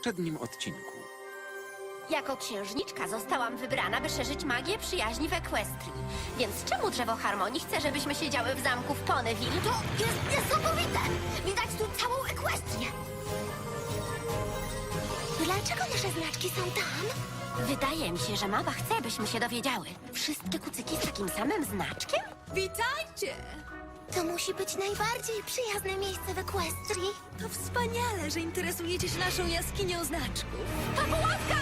poprzednim odcinku. Jako księżniczka zostałam wybrana, by szerzyć magię przyjaźni w Equestrii. Więc czemu drzewo harmonii chce, żebyśmy siedziały w zamku w Ponyville? To jest niesamowite! Widać tu całą Ekwestrię. Dlaczego nasze znaczki są tam? Wydaje mi się, że mama chce, byśmy się dowiedziały. Wszystkie kucyki z takim samym znaczkiem? Witajcie! To musi być najbardziej przyjazne miejsce w Ekwestrii. To wspaniale, że interesujecie się naszą jaskinią znaczków. To pułapka!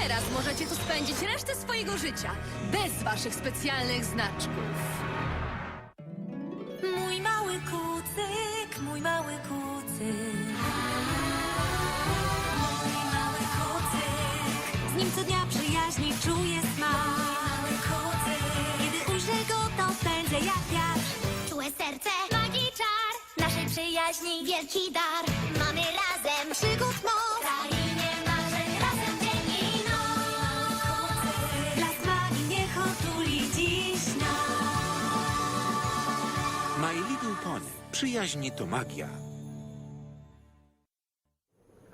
Teraz możecie tu spędzić resztę swojego życia, bez waszych specjalnych znaczków. Mój mały kucyk, mój mały kucyk. Mój mały kucyk. Z nim co dnia przyjaźni wielki dar. Mamy razem przygód moc. Krainie marzeń razem dzień i noc. Blask magii niech otuli dziś nas. My Little Pony. Przyjaźń to magia.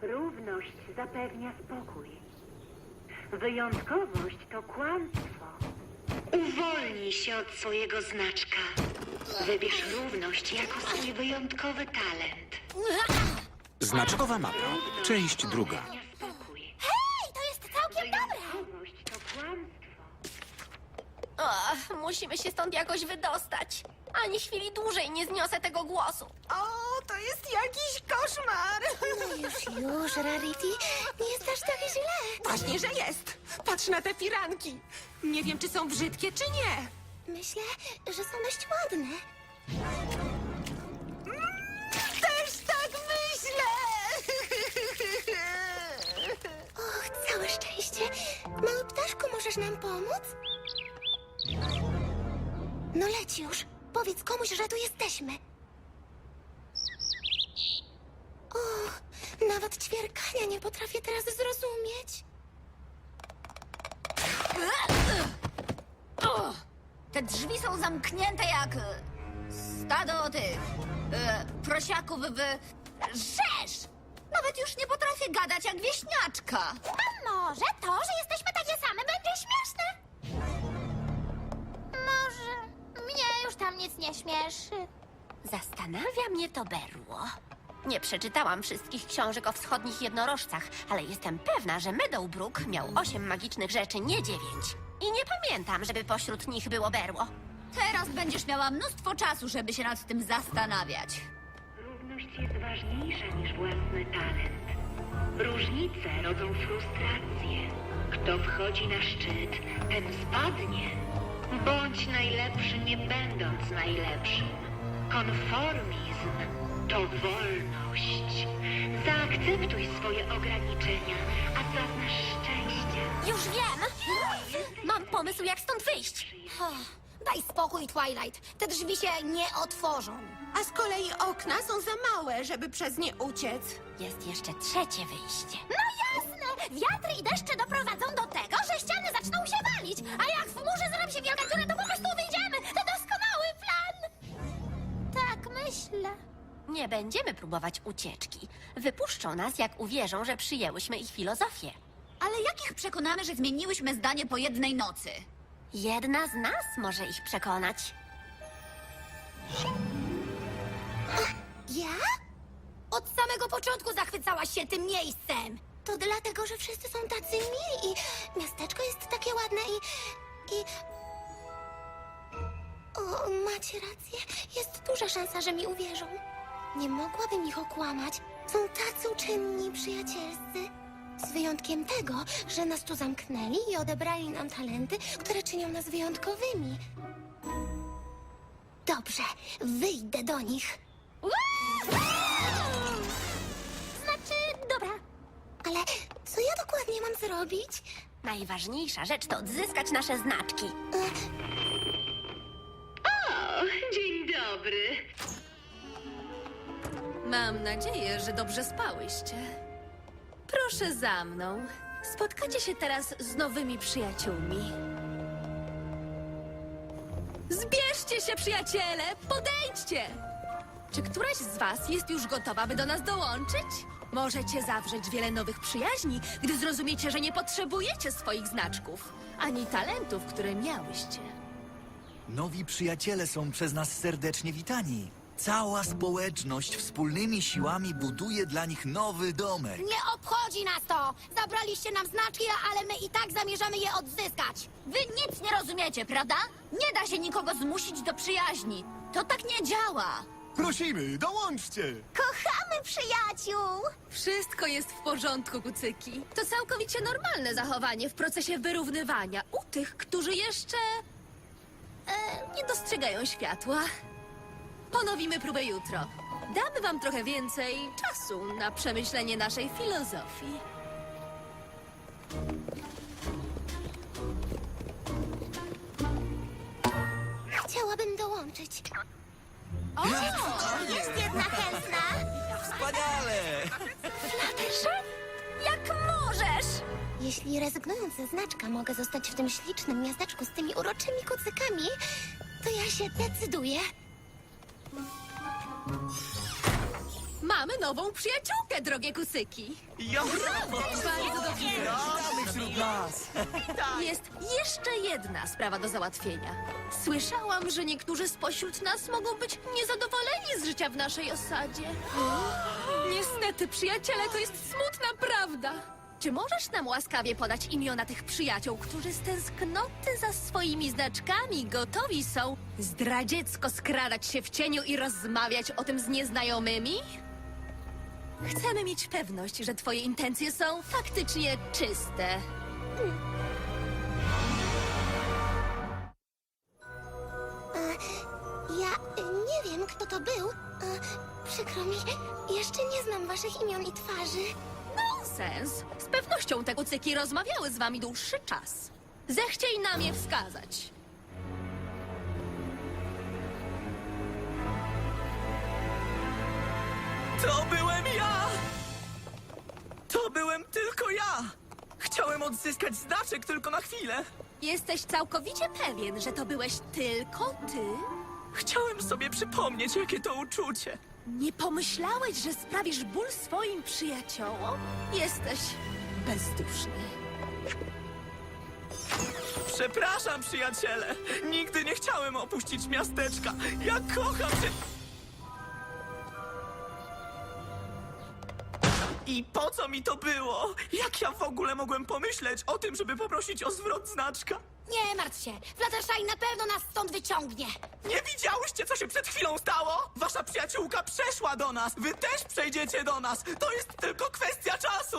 Równość zapewnia spokój. Wyjątkowość to kłamstwo. Uwolnij się od swojego znaczka. Wybierz równość jako swój wyjątkowy talent. Znaczkowa mapa. Część druga. Spokój. Hej, to jest całkiem dobre! Wyjątkowość to kłamstwo. Och, musimy się stąd jakoś wydostać. Ani chwili dłużej nie zniosę tego głosu. O, to jest jakiś koszmar! No już, już, Rarity, nie jest aż tak źle. Właśnie, że jest. Patrz na te firanki. Nie wiem, czy są brzydkie, czy nie. Myślę, że są dość ładne. Też tak myślę. Och, całe szczęście. Mały ptaszku, możesz nam pomóc? No leć już. Powiedz komuś, że tu jesteśmy. Och, nawet ćwierkania nie potrafię teraz zrozumieć. Te drzwi są zamknięte jak e, stado tych e, prosiaków w rzesz. Nawet już nie potrafię gadać jak wieśniaczka. A może to, że jesteśmy takie same, będzie śmieszne? Może mnie już tam nic nie śmieszy. Zastanawia mnie to berło. Nie przeczytałam wszystkich książek o wschodnich jednorożcach, ale jestem pewna, że Meadowbrook miał osiem magicznych rzeczy, nie dziewięć. I nie pamiętam, żeby pośród nich było berło. Teraz będziesz miała mnóstwo czasu, żeby się nad tym zastanawiać. Równość jest ważniejsza niż własny talent. Różnice rodzą frustrację. Kto wchodzi na szczyt, ten spadnie. Bądź najlepszy, nie będąc najlepszym. Konformizm to wolność. Zaakceptuj swoje ograniczenia, a zaznasz szczęście. Już wiem! Mam pomysł, jak stąd wyjść. Daj spokój, Twilight. Te drzwi się nie otworzą. A z kolei okna są za małe, żeby przez nie uciec. Jest jeszcze trzecie wyjście. No jasne! Wiatry i deszcze doprowadzą do tego, że ściany zaczną się walić. A jak w murze zrobi się wielka dziura, to po prostu wyjdziemy. To doskonały plan! Tak myślę. Nie będziemy próbować ucieczki. Wypuszczą nas, jak uwierzą, że przyjęłyśmy ich filozofię. Ale jak ich przekonamy, że zmieniłyśmy zdanie po jednej nocy? Jedna z nas może ich przekonać. Ja? Od samego początku zachwycałaś się tym miejscem. To dlatego, że wszyscy są tacy mili i miasteczko jest takie ładne i... i... O, macie rację. Jest duża szansa, że mi uwierzą. Nie mogłabym ich okłamać. Są tacy uczynni, przyjacielscy. Z wyjątkiem tego, że nas tu zamknęli i odebrali nam talenty, które czynią nas wyjątkowymi. Dobrze, wyjdę do nich. Znaczy, dobra. Ale co ja dokładnie mam zrobić? Najważniejsza rzecz to odzyskać nasze znaczki. O, dzień dobry. Mam nadzieję, że dobrze spałyście. Proszę za mną. Spotkacie się teraz z nowymi przyjaciółmi. Zbierzcie się, przyjaciele! Podejdźcie! Czy któraś z was jest już gotowa, by do nas dołączyć? Możecie zawrzeć wiele nowych przyjaźni, gdy zrozumiecie, że nie potrzebujecie swoich znaczków, ani talentów, które miałyście. Nowi przyjaciele są przez nas serdecznie witani. Cała społeczność wspólnymi siłami buduje dla nich nowy domek. Nie obchodzi nas to! Zabraliście nam znaczki, ale my i tak zamierzamy je odzyskać. Wy nic nie rozumiecie, prawda? Nie da się nikogo zmusić do przyjaźni. To tak nie działa. Prosimy, dołączcie! Kochamy przyjaciół! Wszystko jest w porządku, kucyki. To całkowicie normalne zachowanie w procesie wyrównywania u tych, którzy jeszcze. E, nie dostrzegają światła. Ponowimy próbę jutro. Damy wam trochę więcej czasu na przemyślenie naszej filozofii. Chciałabym dołączyć. Jest jedna chętna. Wspaniale! Fluttershy? Jak możesz? Jeśli rezygnując ze znaczka mogę zostać w tym ślicznym miasteczku z tymi uroczymi kucykami, to ja się decyduję. Mamy nową przyjaciółkę, drogie kucyki. Ja Bardzo dobrze. Witamy wśród nas! Jest jeszcze jedna sprawa do załatwienia. Słyszałam, że niektórzy spośród nas mogą być niezadowoleni z życia w naszej osadzie. Niestety, przyjaciele, to jest smutna prawda. Czy możesz nam łaskawie podać imiona tych przyjaciół, którzy z tęsknoty za swoimi znaczkami gotowi są zdradziecko skradać się w cieniu i rozmawiać o tym z nieznajomymi? Chcemy mieć pewność, że twoje intencje są faktycznie czyste. Ja y, nie wiem, kto to był. E, Przykro mi, jeszcze nie znam waszych imion i twarzy. Nonsens! Z pewnością te kucyki rozmawiały z wami dłuższy czas. Zechciej nam je wskazać. To byłem ja! To byłem tylko ja! Chciałem odzyskać znaczek tylko na chwilę. Jesteś całkowicie pewien, że to byłeś tylko ty? Chciałem sobie przypomnieć, jakie to uczucie. Nie pomyślałeś, że sprawisz ból swoim przyjaciołom? Jesteś bezduszny. Przepraszam, przyjaciele. Nigdy nie chciałem opuścić miasteczka. Ja kocham cię. I po co mi to było? Jak ja w ogóle mogłem pomyśleć o tym, żeby poprosić o zwrot znaczka? Nie martw się, Fluttershy na pewno nas stąd wyciągnie. Nie widziałyście, co się przed chwilą stało? Wasza przyjaciółka przeszła do nas. Wy też przejdziecie do nas. To jest tylko kwestia czasu.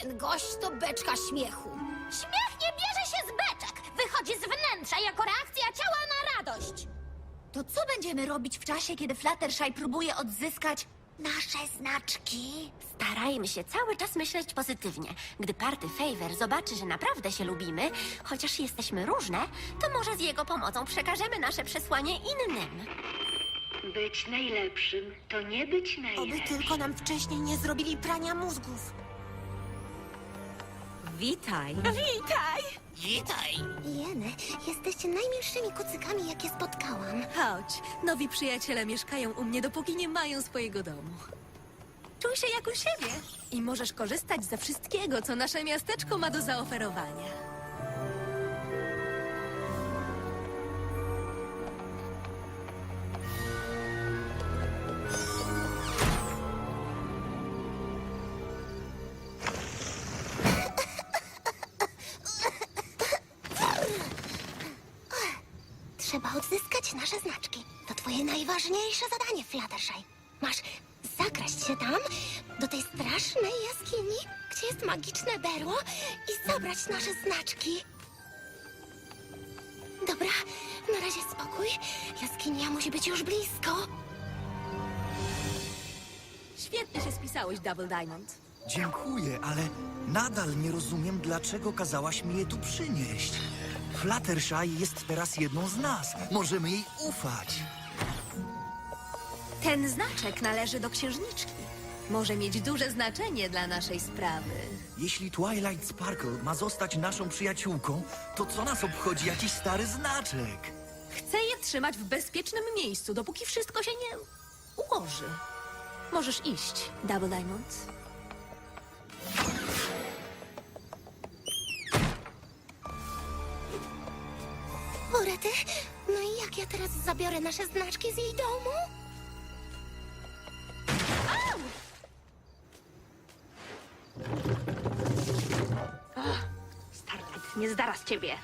Ten gość to beczka śmiechu. Śmiech nie bierze się z beczek. Wychodzi z wnętrza jako reakcja ciała na radość. To co będziemy robić w czasie, kiedy Fluttershy próbuje odzyskać nasze znaczki? Starajmy się cały czas myśleć pozytywnie. Gdy party Favor zobaczy, że naprawdę się lubimy, chociaż jesteśmy różne, to może z jego pomocą przekażemy nasze przesłanie innym. Być najlepszym to nie być najlepszym. tylko nam wcześniej nie zrobili prania mózgów. Witaj. Jeny, jesteście najmilszymi kucykami, jakie spotkałam. Chodź, nowi przyjaciele mieszkają u mnie, dopóki nie mają swojego domu. Czuj się jak u siebie i możesz korzystać ze wszystkiego, co nasze miasteczko ma do zaoferowania. Twoje najważniejsze zadanie, Fluttershy. Masz zakraść się tam, do tej strasznej jaskini, gdzie jest magiczne berło i zabrać nasze znaczki. Dobra, na razie spokój. Jaskinia musi być już blisko. Świetnie się spisałeś, Double Diamond. Dziękuję, ale nadal nie rozumiem, dlaczego kazałaś mi je tu przynieść. Fluttershy jest teraz jedną z nas. Możemy jej ufać. Ten znaczek należy do księżniczki. Może mieć duże znaczenie dla naszej sprawy. Jeśli Twilight Sparkle ma zostać naszą przyjaciółką, to co nas obchodzi jakiś stary znaczek? Chcę je trzymać w bezpiecznym miejscu, dopóki wszystko się nie... ułoży. Możesz iść, Double Diamond. Orety, no i jak ja teraz zabiorę nasze znaczki z jej domu? Starlight, nie zdara z ciebie.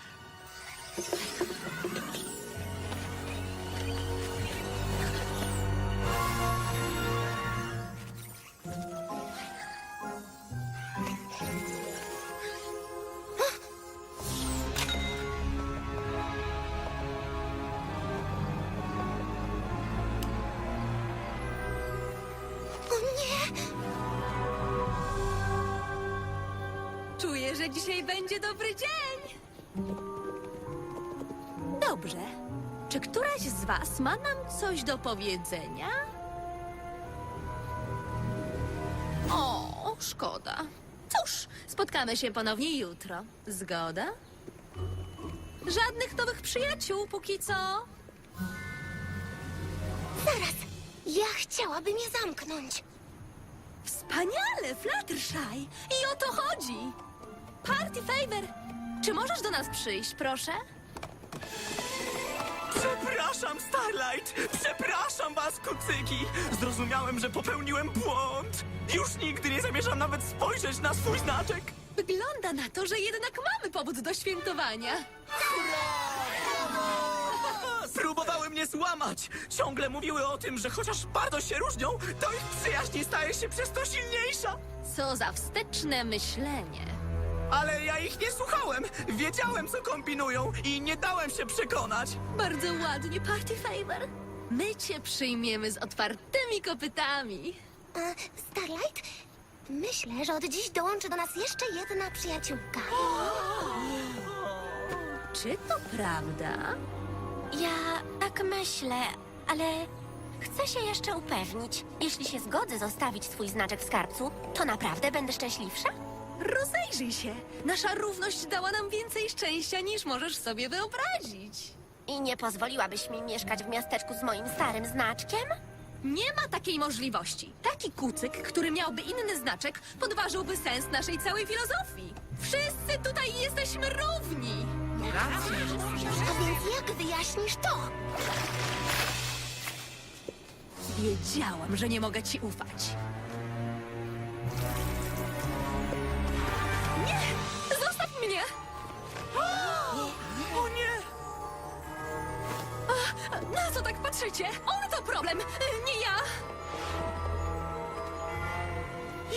Dobrze. Czy któraś z was ma nam coś do powiedzenia? O, szkoda. Cóż, spotkamy się ponownie jutro. Zgoda? Żadnych nowych przyjaciół póki co. Zaraz! Ja chciałabym je zamknąć. Wspaniale, Fluttershy! I o to chodzi! Party Favor! Czy możesz do nas przyjść, proszę? Przepraszam, Starlight! Przepraszam was, kucyki! Zrozumiałem, że popełniłem błąd! Już nigdy nie zamierzam nawet spojrzeć na swój znaczek! Wygląda na to, że jednak mamy powód do świętowania. Próbowały mnie złamać! Ciągle mówiły o tym, że chociaż bardzo się różnią, to ich przyjaźń staje się przez to silniejsza! Co za wsteczne myślenie. Ale ja ich nie słuchałem! Wiedziałem, co kombinują i nie dałem się przekonać! Bardzo ładnie, Party Favor. My cię przyjmiemy z otwartymi kopytami. E, Starlight, myślę, że od dziś dołączy do nas jeszcze jedna przyjaciółka. Czy to prawda? Ja tak myślę, ale chcę się jeszcze upewnić. Jeśli się zgodzę zostawić swój znaczek w skarbcu, to naprawdę będę szczęśliwsza? Rozejrzyj się. Nasza równość dała nam więcej szczęścia niż możesz sobie wyobrazić. I nie pozwoliłabyś mi mieszkać w miasteczku z moim starym znaczkiem? Nie ma takiej możliwości. Taki kucyk, który miałby inny znaczek, podważyłby sens naszej całej filozofii. Wszyscy tutaj jesteśmy równi. A więc jak wyjaśnisz to? Wiedziałam, że nie mogę ci ufać. Patrzycie? On to problem, nie ja!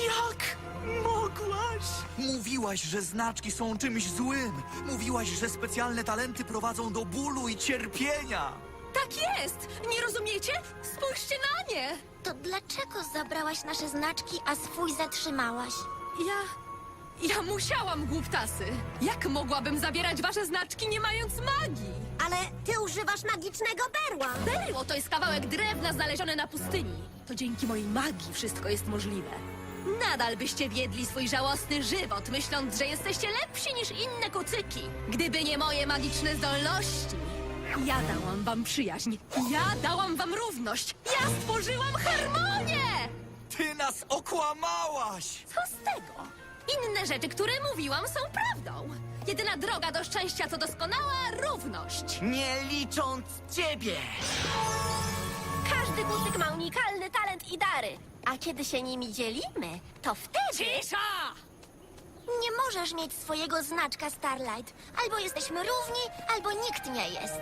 Jak mogłaś? Mówiłaś, że znaczki są czymś złym. Mówiłaś, że specjalne talenty prowadzą do bólu i cierpienia. Tak jest! Nie rozumiecie? Spójrzcie na nie! To dlaczego zabrałaś nasze znaczki, a swój zatrzymałaś? Ja... Ja musiałam, głuptasy! Jak mogłabym zabierać wasze znaczki, nie mając magii? Ale ty używasz magicznego berła. Berło to jest kawałek drewna znaleziony na pustyni. To dzięki mojej magii wszystko jest możliwe. Nadal byście wiedli swój żałosny żywot, myśląc, że jesteście lepsi niż inne kucyki. Gdyby nie moje magiczne zdolności. Ja dałam wam przyjaźń. Ja dałam wam równość. Ja stworzyłam harmonię! Ty nas okłamałaś! Co z tego? Inne rzeczy, które mówiłam, są prawdą. Jedyna droga do szczęścia to doskonała równość. Nie licząc ciebie! Każdy kucyk ma unikalny talent i dary. A kiedy się nimi dzielimy, to wtedy... Cisza! Nie możesz mieć swojego znaczka, Starlight. Albo jesteśmy równi, albo nikt nie jest.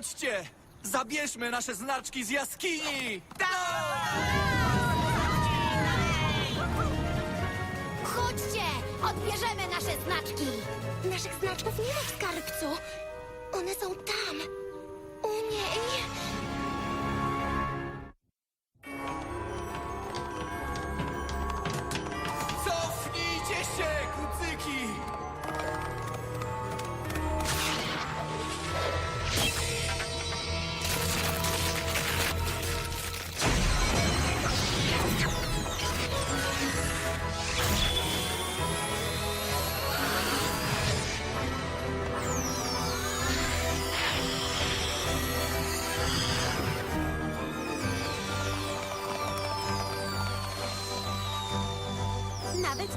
Chodźcie! Zabierzmy nasze znaczki z jaskini! Chodźcie! Odbierzemy nasze znaczki! Naszych znaczków nie ma w skarbcu. One są tam. U niej.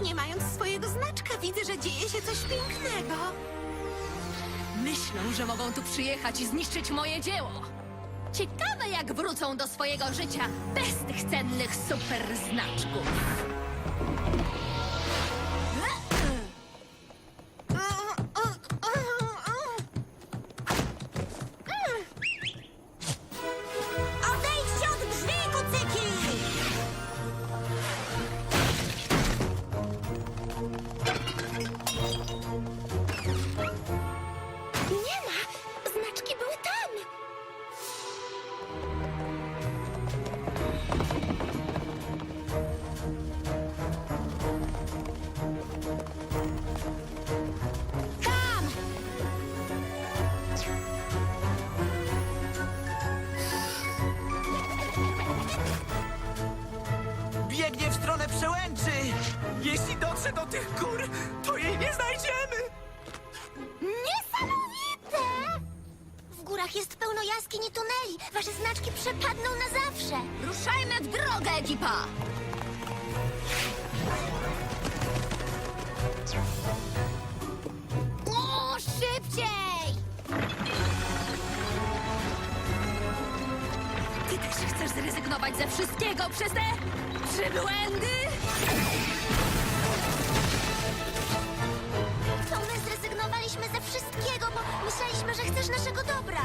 Nie mając swojego znaczka, widzę, że dzieje się coś pięknego. Myślą, że mogą tu przyjechać i zniszczyć moje dzieło. Ciekawe, jak wrócą do swojego życia bez tych cennych super Dotrze do tych gór, to jej nie znajdziemy! Niesamowite! W górach jest pełno jaskiń i tuneli. Wasze znaczki przepadną na zawsze. Ruszajmy w drogę, ekipa! O, szybciej! Ty też chcesz zrezygnować ze wszystkiego przez te przybłędy? Zrezygnowaliśmy ze wszystkiego, bo myśleliśmy, że chcesz naszego dobra.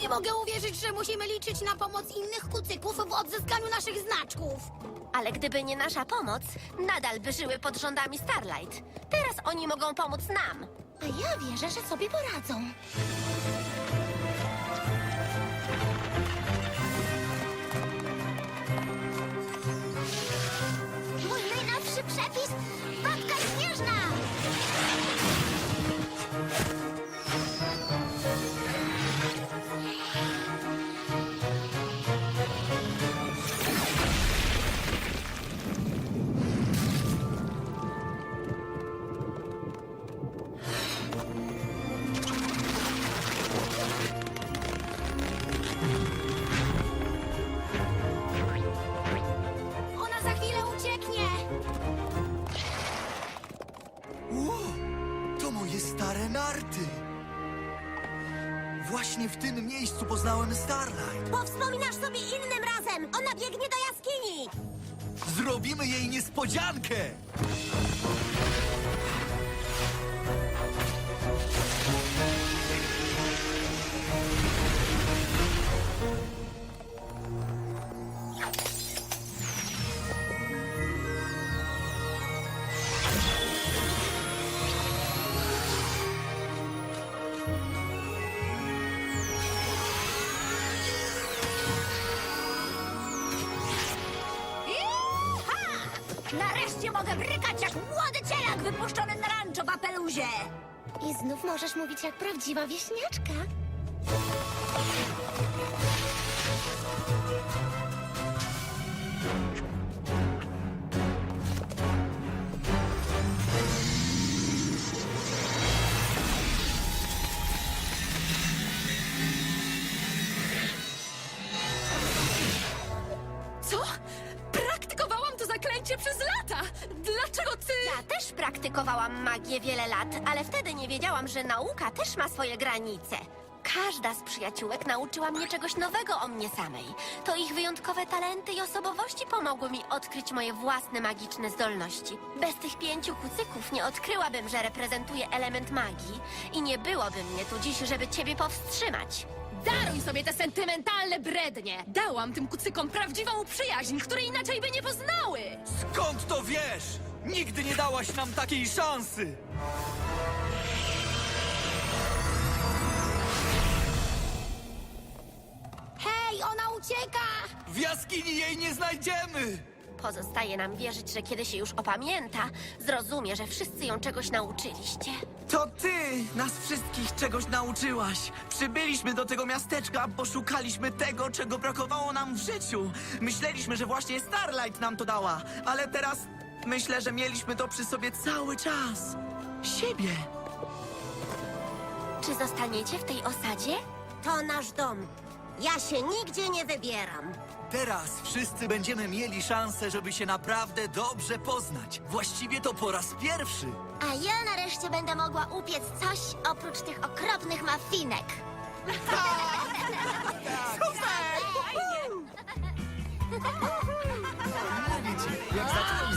Nie mogę uwierzyć, że musimy liczyć na pomoc innych kucyków w odzyskaniu naszych znaczków. Ale gdyby nie nasza pomoc, nadal by żyły pod rządami Starlight. Teraz oni mogą pomóc nam. A ja wierzę, że sobie poradzą. Właśnie w tym miejscu poznałem Starlight. Powspominasz sobie innym razem! Ona biegnie do jaskini! Zrobimy jej niespodziankę! Nareszcie mogę brykać jak młody cielak wypuszczony na rancho w Apeluzie. I znów możesz mówić jak prawdziwa wieśniaczka. Że nauka też ma swoje granice. Każda z przyjaciółek nauczyła mnie czegoś nowego o mnie samej. To ich wyjątkowe talenty i osobowości pomogły mi odkryć moje własne magiczne zdolności. Bez tych pięciu kucyków nie odkryłabym, że reprezentuję element magii i nie byłoby mnie tu dziś, żeby ciebie powstrzymać. Daruj sobie te sentymentalne brednie! Dałam tym kucykom prawdziwą przyjaźń, której inaczej by nie poznały! Skąd to wiesz? Nigdy nie dałaś nam takiej szansy! Ucieka! W jaskini jej nie znajdziemy! Pozostaje nam wierzyć, że kiedy się już opamięta, zrozumie, że wszyscy ją czegoś nauczyliście. To ty nas wszystkich czegoś nauczyłaś. Przybyliśmy do tego miasteczka, bo szukaliśmy tego, czego brakowało nam w życiu. Myśleliśmy, że właśnie Starlight nam to dała, ale teraz myślę, że mieliśmy to przy sobie cały czas. Siebie. Czy zostaniecie w tej osadzie? To nasz dom. Ja się nigdzie nie wybieram. Teraz wszyscy będziemy mieli szansę, żeby się naprawdę dobrze poznać. Właściwie to po raz pierwszy. A ja nareszcie będę mogła upiec coś oprócz tych okropnych mafinek. Jak zacząłem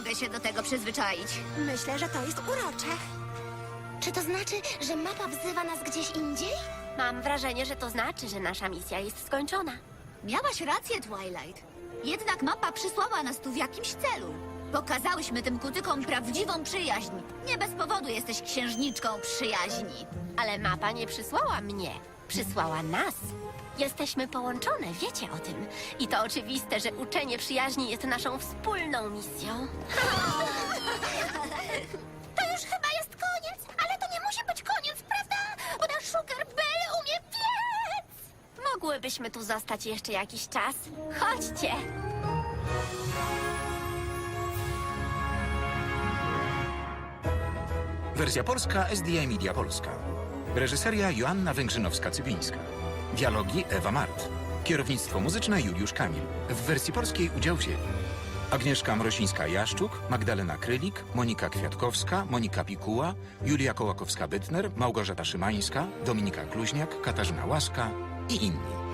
mogę się do tego przyzwyczaić. Myślę, że to jest urocze. Czy to znaczy, że mapa wzywa nas gdzieś indziej? Mam wrażenie, że to znaczy, że nasza misja jest skończona. Miałaś rację, Twilight. Jednak mapa przysłała nas tu w jakimś celu. Pokazałyśmy tym kutykom prawdziwą przyjaźń. Nie bez powodu jesteś księżniczką przyjaźni. Ale mapa nie przysłała mnie, przysłała nas. Jesteśmy połączone, wiecie o tym. I to oczywiste, że uczenie przyjaźni jest naszą wspólną misją. To już chyba jest koniec, ale to nie musi być koniec, prawda? Bo nasz Sugar Bell umie piec! Mogłybyśmy tu zostać jeszcze jakiś czas. Chodźcie. Wersja polska SDI Media Polska. Reżyseria Joanna Węgrzynowska-Cywińska. Dialogi Ewa Mart. Kierownictwo muzyczne Juliusz Kamil. W wersji polskiej udział wzięli Agnieszka Mrosińska-Jaszczuk, Magdalena Krylik, Monika Kwiatkowska, Monika Pikuła, Julia Kołakowska-Bytner, Małgorzata Szymańska, Dominika Kluźniak, Katarzyna Łaska i inni.